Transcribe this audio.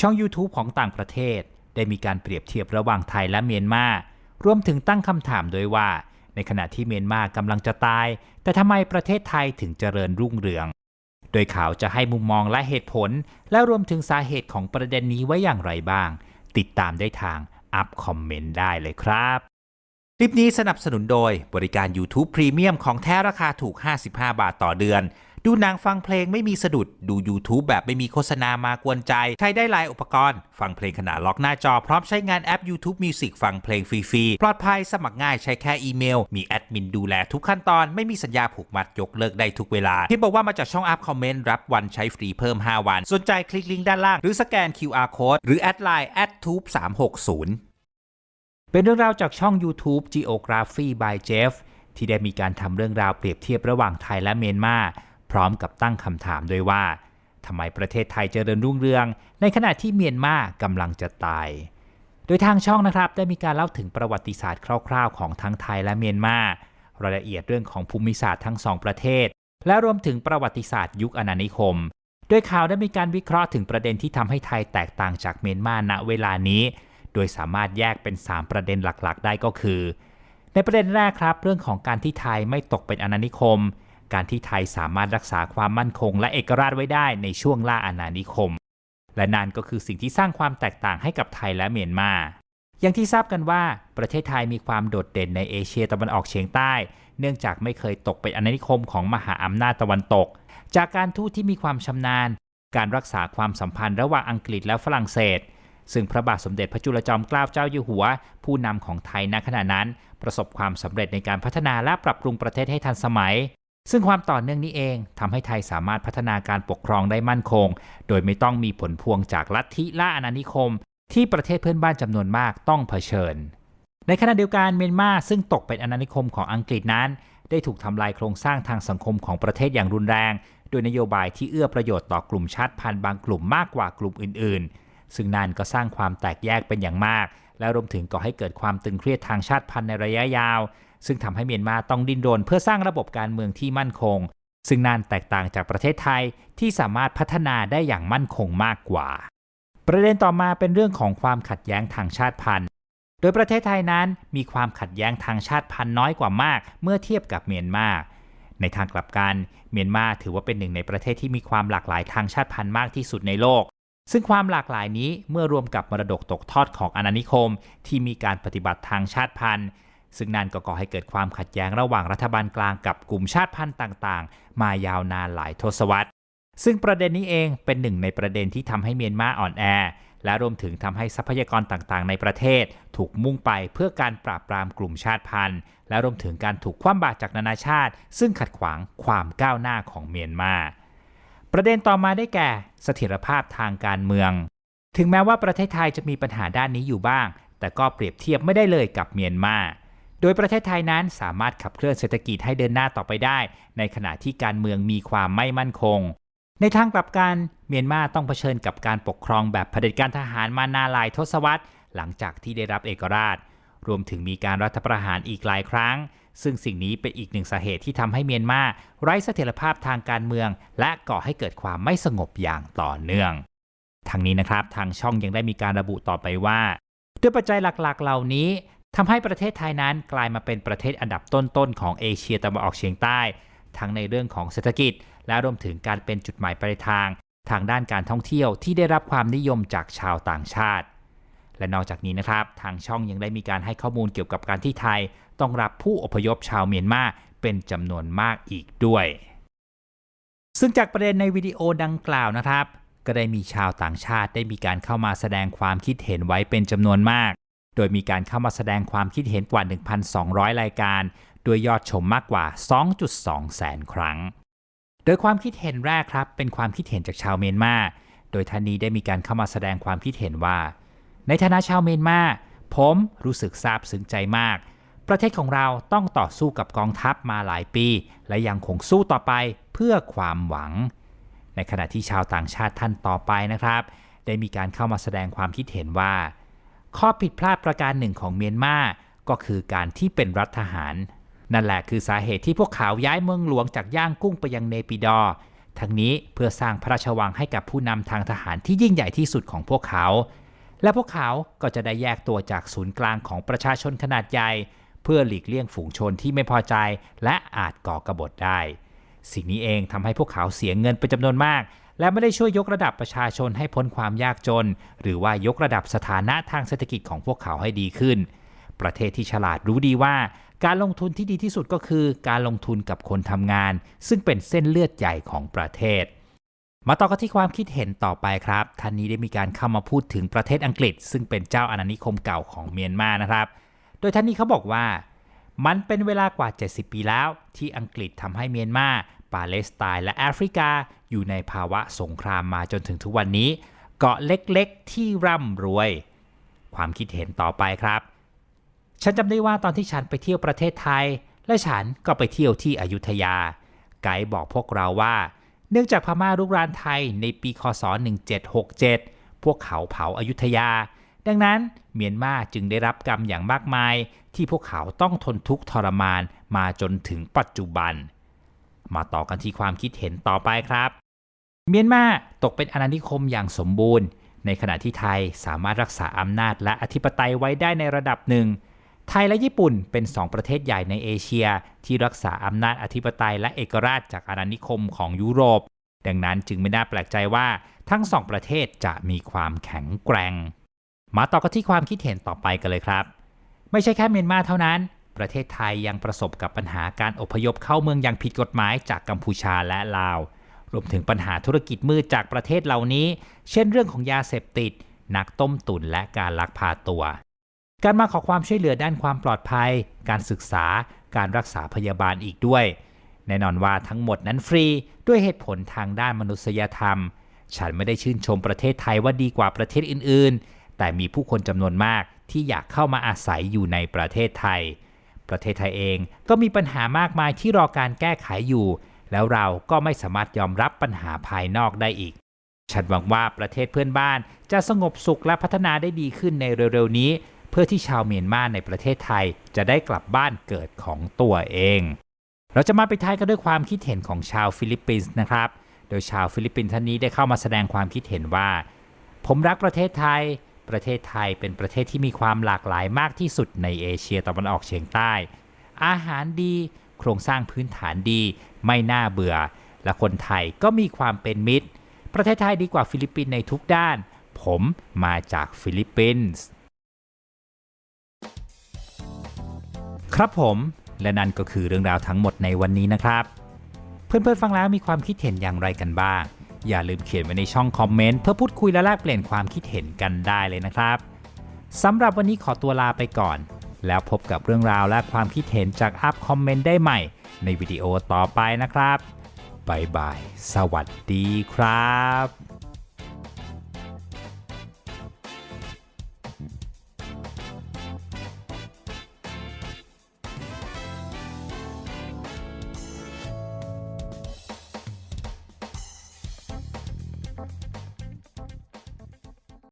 ช่อง YouTube ของต่างประเทศ ได้มีการเปรียบเทียบระหว่างไทยและเมียนมารวมถึงตั้งคำถามโดยว่า ในขณะที่เมียนมากำลังจะตาย แต่ทำไมประเทศไทยถึงเจริญรุ่งเรือง โดยเขาจะให้มุมมองและเหตุผล และรวมถึงสาเหตุของประเด็นนี้ไว้อย่างไรบ้าง ติดตามได้ทางอัพคอมเมนต์ได้เลยครับ คลิปนี้สนับสนุนโดยบริการ YouTube Premium ของแท้ราคาถูก 55 บาทต่อเดือน ดูหนังฟังเพลงไม่มีสะดุด ดู YouTube แบบไม่มีโฆษณามากวนใจ ใช้ได้หลายอุปกรณ์ ฟังเพลงขณะล็อกหน้าจอ พร้อมใช้งานแอป YouTube Music ฟังเพลงฟรีๆ ปลอดภัยสมัครง่ายใช้แค่อีเมล มีแอดมินดูแลทุกขั้นตอน ไม่มีสัญญาผูกมัดยกเลิกได้ทุกเวลาที่บอกว่ามาจากช่องอัพคอมเมนต์รับวันใช้ฟรีเพิ่ม 5 วัน สนใจคลิกลิงก์ด้านล่างหรือสแกน QR Code หรือแอดไลน์ @tube 360เป็นเรื่องราวจากช่อง YouTube Geography by Jeff ที่ได้มีการทำเรื่องราวเปรียบเทียบระหว่างไทยและเมียนมา พร้อมกับตั้งคำถามด้วยว่าทำไมประเทศไทยเจริญรุ่งเรือง ในขณะที่เมียนมากำลังจะตาย โดยทางช่องนะครับได้มีการเล่าถึงประวัติศาสตร์คร่าวๆ ของทั้งไทยและเมียนมารายละเอียดเรื่องของภูมิศาสตร์ทั้งสองประเทศ และรวมถึงประวัติศาสตร์ยุคอาณานิคม โดยข่าวได้มีการวิเคราะห์ถึงประเด็นที่ทำให้ไทยแตกต่างจากเมียนมาณเวลานี้ โดยสามารถแยกเป็น 3 ประเด็นหลักๆ ได้ก็คือ ในประเด็นแรกครับ เรื่องของการที่ไทยไม่ตกเป็นอาณานิคม การที่ไทยสามารถรักษาความมั่นคง และเอกราชไว้ได้ในช่วงล่าอาณานิคม และนั่นก็คือสิ่งที่สร้างความแตกต่างให้กับไทยและเมียนมาอย่างที่ทราบกันว่าประเทศไทยมีความโดดเด่นในเอเชียตะวันออกเฉียงใต้ เนื่องจากไม่เคยตกเป็นอาณานิคมของมหาอำนาจตะวันตก จากการทูตที่มีความชำนาญ การรักษาความสัมพันธ์ระหว่างอังกฤษและฝรั่งเศส ซึ่งพระบาทสมเด็จพระจุลจอมเกล้าเจ้าอยู่หัว ผู้นำของไทยณขณะนั้น ประสบความสำเร็จในการพัฒนาและปรับปรุงประเทศให้ทันสมัย ซึ่งความต่อเนื่องนี้เองทำให้ไทยสามารถพัฒนาการปกครองได้มั่นคง โดยไม่ต้องมีผลพวงจากลัทธิล่าอาณานิคม ที่ประเทศเพื่อนบ้านจำนวนมากต้องเผชิญ ในขณะเดียวกันเมียนมาซึ่งตกเป็นอาณานิคมของอังกฤษนั้น ได้ถูกทำลายโครงสร้างทางสังคมของประเทศอย่างรุนแรง โดยนโยบายที่เอื้อประโยชน์ต่อกลุ่มชาติพันธุ์บางกลุ่มมากกว่ากลุ่มอื่น ๆ ซึ่งนั่นก็สร้างความแตกแยกเป็นอย่างมาก และรวมถึงก่อให้เกิดความตึงเครียดทางชาติพันธุ์ในระยะยาว ซึ่งทำให้เมียนมาต้องดิ้นรนเพื่อสร้างระบบการเมืองที่มั่นคง ซึ่งนั่นแตกต่างจากประเทศไทยที่สามารถพัฒนาได้อย่างมั่นคงมากกว่า ประเด็นต่อมาเป็นเรื่องของความขัดแย้งทางชาติพันธุ์ โดยประเทศไทยนั้นมีความขัดแย้งทางชาติพันธุ์น้อยกว่ามาก เมื่อเทียบกับเมียนมาในทางกลับกัน เมียนมาถือว่าเป็นหนึ่งในประเทศที่มีความหลากหลายทางชาติพันธุ์มากที่สุดในโลก ซึ่งความหลากหลายนี้เมื่อรวมกับมรดกตกทอดของอาณานิคม ที่มีการปฏิบัติทางชาติพันธุ์ ซึ่งนั่นก็ก่อให้เกิดความขัดแย้งระหว่างรัฐบาลกลางกับกลุ่มชาติพันธุ์ต่างๆ มายาวนานหลายทศวรรษ ซึ่งประเด็นนี้เองเป็นหนึ่งในประเด็นที่ทำให้เมียนมาอ่อนแอ และรวมถึงทำให้ทรัพยากรต่างๆ ในประเทศ ถูกมุ่งไปเพื่อการปราบปรามกลุ่มชาติพันธุ์ และรวมถึงการถูกคว่ำบาตรจากนานาชาติ ซึ่งขัดขวางความก้าวหน้าของเมียนมา ประเด็นต่อมาได้แก่เสถียรภาพทางการเมือง ถึงแม้ว่าประเทศไทยจะมีปัญหาด้านนี้อยู่บ้าง แต่ก็เปรียบเทียบไม่ได้เลยกับเมียนมา ดยประเทศไทยนั้นสามารถขับเคลื่อนเศรษฐกิจให้เดินหน้าต่อไปได้ ในขณะที่การเมืองมีความไม่มั่นคง ในทางกลับกันเมียนมาต้องเผชิญกับการปกครองแบบเผด็จการทหารมานาหลายทศวรรษ หลังจากที่ได้รับเอกราช รวมถึงมีการรัฐประหารอีกหลายครั้ง ซึ่งสิ่งนี้เป็นอีกหนึ่งสาเหตุที่ทำให้เมียนมาไร้เสถียรภาพทางการเมือง และก่อให้เกิดความไม่สงบอย่างต่อเนื่องทั้งนี้นะครับทางช่องยังได้มีการระบุต่อไปว่า ด้วยปัจจัยหลักๆ เหล่านี้ ทำให้ประเทศไทยนั้นกลายมาเป็นประเทศอันดับต้นๆของเอเชียตะวันออกเฉียงใต้ ทั้งในเรื่องของเศรษฐกิจ และรวมถึงการเป็นจุดหมายปลายทาง ทางด้านการท่องเที่ยวที่ได้รับความนิยมจากชาวต่างชาติ และนอกจากนี้นะครับ ทางช่องยังได้มีการให้ข้อมูลเกี่ยวกับการที่ไทย ต้องรับผู้อพยพชาวเมียนมาเป็นจำนวนมากอีกด้วย ซึ่งจากประเด็นในวิดีโอดังกล่าวนะครับ ก็ได้มีชาวต่างชาติได้มีการเข้ามาแสดงความคิดเห็นไว้เป็นจำนวนมาก โดยมีการเข้ามาแสดงความคิดเห็นกว่า 1,200 รายการ ด้วยยอดชมมากกว่า 2.2 แสนครั้ง โดยความคิดเห็นแรกครับ เป็นความคิดเห็นจากชาวเมียนมา โดยท่านนี้ได้มีการเข้ามาแสดงความคิดเห็นว่า ในฐานะชาวเมียนมา ผมรู้สึกซาบซึ้งใจมาก ประเทศของเราต้องต่อสู้กับกองทัพมาหลายปี และยังคงสู้ต่อไปเพื่อความหวัง ในขณะที่ชาวต่างชาติท่านต่อไปนะครับ ได้มีการเข้ามาแสดงความคิดเห็นว่า ข้อผิดพลาดประการหนึ่งของเมียนมาก็คือการที่เป็นรัฐทหาร นั่นแหละคือสาเหตุที่พวกเขาย้ายเมืองหลวงจากย่างกุ้งไปยังเนปิดอทั้งนี้เพื่อสร้างพระราชวังให้กับผู้นำทางทหารที่ยิ่งใหญ่ที่สุดของพวกเขา และพวกเขาก็จะได้แยกตัวจากศูนย์กลางของประชาชนขนาดใหญ่ เพื่อหลีกเลี่ยงฝูงชนที่ไม่พอใจ และอาจก่อกบฏได้ สิ่งนี้เองทำให้พวกเขาเสียเงินเป็นจำนวนมาก และไม่ได้ช่วยยกระดับประชาชนให้พ้นความยากจน หรือว่ายกระดับสถานะทางเศรษฐกิจของพวกเขาให้ดีขึ้น ประเทศที่ฉลาดรู้ดีว่า การลงทุนที่ดีที่สุดก็คือ การลงทุนกับคนทำงาน ซึ่งเป็นเส้นเลือดใหญ่ของประเทศมาต่อกันที่ความคิดเห็นต่อไปครับท่านนี้ได้มีการเข้ามาพูดถึงประเทศอังกฤษ ซึ่งเป็นเจ้าอาณานิคมเก่าของเมียนมานะครับ โดยท่านนี้เขาบอกว่า มันเป็นเวลากว่า 70 ปีแล้ว ที่อังกฤษทำให้เมียนมา ปาเลสไตน์และแอฟริกา อยู่ในภาวะสงครามมาจนถึงทุกวันนี้ เกาะเล็กๆ ที่ร่ำรวย ความคิดเห็นต่อไปครับ ฉันจำได้ว่าตอนที่ฉันไปเที่ยวประเทศไทย และฉันก็ไปเที่ยวที่อยุธยา ไกด์บอกพวกเราว่า เนื่องจากพม่ารุกรานไทยในปีคศ 1767 พวกเขาเผาอายุทยา ดังนั้นเมียนมาจึงได้รับกรรมอย่างมากมายที่พวกเขาต้องทนทุกข์ทรมานมาจนถึงปัจจุบัน มาต่อกันที่ความคิดเห็นต่อไปครับ เมียนมาตกเป็นอาณานิคมอย่างสมบูรณ์ ในขณะที่ไทยสามารถรักษาอำนาจและอธิปไตยไว้ได้ในระดับหนึ่ง ไทยและญี่ปุ่นเป็นสองประเทศใหญ่ในเอเชีย ที่รักษาอำนาจอธิปไตยและเอกราชจากอาณานิคมของยุโรป ดังนั้นจึงไม่น่าแปลกใจว่าทั้งสองประเทศจะมีความแข็งแกร่ง มาต่อกันที่ความคิดเห็นต่อไปกันเลยครับ ไม่ใช่แค่เมียนมาเท่านั้น ประเทศไทยยังประสบกับปัญหาการอพยพเข้าเมืองอย่างผิดกฎหมายจากกัมพูชาและลาว รวมถึงปัญหาธุรกิจมืดจากประเทศเหล่านี้ เช่นเรื่องของยาเสพติด นักต้มตุ๋นและการลักพาตัว การมาขอความช่วยเหลือด้านความปลอดภัย การศึกษา การรักษาพยาบาลอีกด้วย แน่นอนว่าทั้งหมดนั้นฟรีด้วยเหตุผลทางด้านมนุษยธรรม ฉันไม่ได้ชื่นชมประเทศไทยว่าดีกว่าประเทศอื่น ๆ แต่มีผู้คนจำนวนมากที่อยากเข้ามาอาศัยอยู่ในประเทศไทย ประเทศไทยเองก็มีปัญหามากมายที่รอการแก้ไขอยู่ แล้วเราก็ไม่สามารถยอมรับปัญหาภายนอกได้อีก ฉันหวังว่าประเทศเพื่อนบ้านจะสงบสุขและพัฒนาได้ดีขึ้นในเร็วๆนี้ เพื่อที่ชาวเมียนมาในประเทศไทยจะได้กลับบ้านเกิดของตัวเอง เราจะมาไปท้ายกันด้วยความคิดเห็นของชาวฟิลิปปินส์นะครับ โดยชาวฟิลิปปินส์ท่านนี้ได้เข้ามาแสดงความคิดเห็นว่า ผมรักประเทศไทย ประเทศไทยเป็นประเทศที่มีความหลากหลายมากที่สุดในเอเชียตะวันออกเฉียงใต้ อาหารดี โครงสร้างพื้นฐานดี ไม่น่าเบื่อ และคนไทยก็มีความเป็นมิตร ประเทศไทยดีกว่าฟิลิปปินส์ในทุกด้าน ผมมาจากฟิลิปปินส์ ครับผม และนั่นก็คือเรื่องราวทั้งหมดในวันนี้นะครับ เพื่อนๆฟังแล้วมีความคิดเห็นอย่างไรกันบ้าง อย่าลืมเขียนไว้ในช่องคอมเมนต์เพื่อพูดคุยและแลกเปลี่ยนความคิดเห็นกันได้เลยนะครับสำหรับวันนี้ขอตัวลาไปก่อน แล้วพบกับเรื่องราวและความคิดเห็นจากอัพคอมเมนต์ได้ใหม่ ในวิดีโอต่อไปนะครับบายบาย สวัสดีครับ